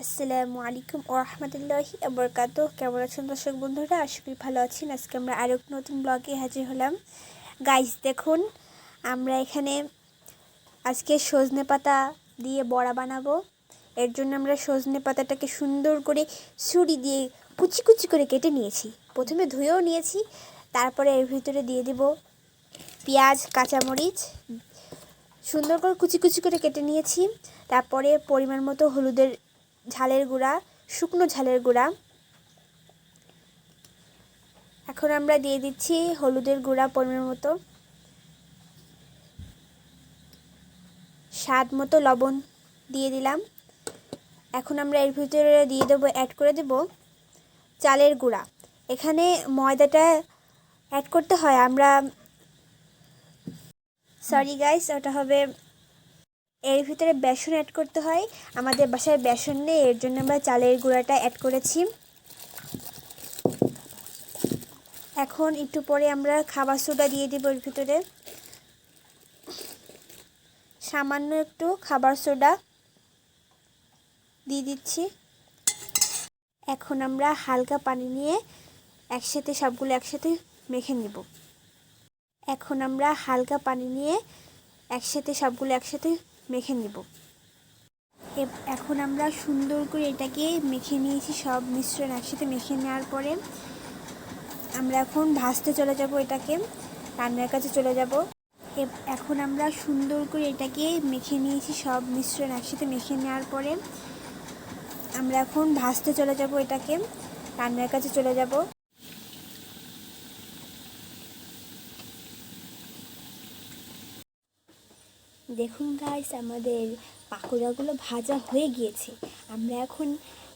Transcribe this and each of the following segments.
আসসালামু আলাইকুম ও রহমতুল্লাহি আবরকাত কেমন আছেন দর্শক বন্ধুরা? আশা করি ভালো আছেন। আজকে আমরা আরও নতুন ব্লগে হাজির হলাম। গাইস দেখুন, আমরা এখানে আজকে সজনে পাতা দিয়ে বড়া বানাবো। এর জন্য আমরা সজনে পাতাটাকে সুন্দর করে ছুরি দিয়ে কুচি কুচি করে কেটে নিয়েছি। প্রথমে ধুয়েও নিয়েছি, তারপরে এর ভিতরে দিয়ে দেব পেঁয়াজ, কাঁচামরিচ সুন্দর করে কুচি কুচি করে কেটে নিয়েছি। তারপরে পরিমাণ মতো হলুদের ঝালের গুঁড়া, শুকনো ঝালের গুঁড়া। এখন আমরা দিয়ে দিচ্ছি হলুদের গুঁড়া পরিমাণ মতো। স্বাদ মতো লবণ দিয়ে দিলাম। এখন আমরা এর ভিতরে দিয়ে দেবো অ্যাড করে দেব চালের গুঁড়া। এখানে ময়দাটা অ্যাড করতে হয়, আমরা সরি গাইস ওটা হবে এর ভিতরে বেসন অ্যাড করতে হয়। আমাদের বাসায় বেসন নেই, এর জন্য আমরা চালের গুঁড়াটা অ্যাড করেছি। এখন একটু পরে আমরা খাবার সোডা দিয়ে দেবো এর ভিতরে। সামান্য একটু খাবার সোডা দিয়ে দিচ্ছি। এখন আমরা হালকা পানি নিয়ে একসাথে সবগুলো একসাথে মেখে নেব। এখন আমরা হালকা পানি নিয়ে একসাথে সবগুলো একসাথে মেখে নেব। এখন আমরা সুন্দর করে এটাকে মেখে নিয়েছি, সব মিশ্রণ একসাথে মেখে নেওয়ার পরে আমরা এখন ভাজতে চলে যাব এটাকে, রান্নার কাছে চলে যাব। এখন আমরা সুন্দর করে এটাকে মেখে নিয়েছি, সব মিশ্রণ একসাথে মেখে নেওয়ার পরে আমরা এখন ভাজতে চলে যাব এটাকে, রান্নার কাছে চলে যাব। দেখুন গাইস আমাদের পাকোড়াগুলো ভাজা হয়ে গিয়েছে। আমরা এখন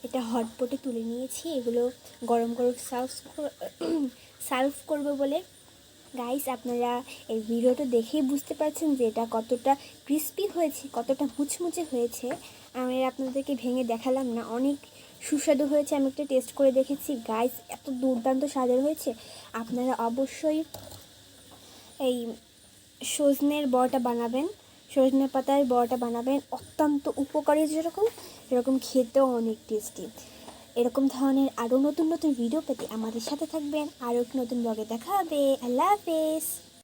এটা হটপটে তুলে নিয়েছি। এগুলো গরম গরম সার্ভ সার্ভ করব বলে। গাইস আপনারা এই ভিডিওটা দেখেই বুঝতে পারছেন যে এটা কতটা ক্রিস্পি হয়েছে, কতটা মুচমুচে হয়েছে। আমি আপনাদেরকে ভেঙে দেখালাম না, অনেক সুস্বাদু হয়েছে। আমি একটা টেস্ট করে দেখেছি। গাইস এত দুর্দান্ত স্বাদের হয়েছে। আপনারা অবশ্যই এই সজনের বড়টা বানাবেন। সজনে পাতায় বড়াটা বানাবেন। অত্যন্ত উপকারী যেরকম এরকম খেতেও অনেক টেস্টি এরকম ধরনের আরও নতুন নতুন ভিডিও পেতে আমাদের সাথে থাকবেন। আরও একটু নতুন ব্লগে দেখা হবে। আল্লাহ হাফেজ।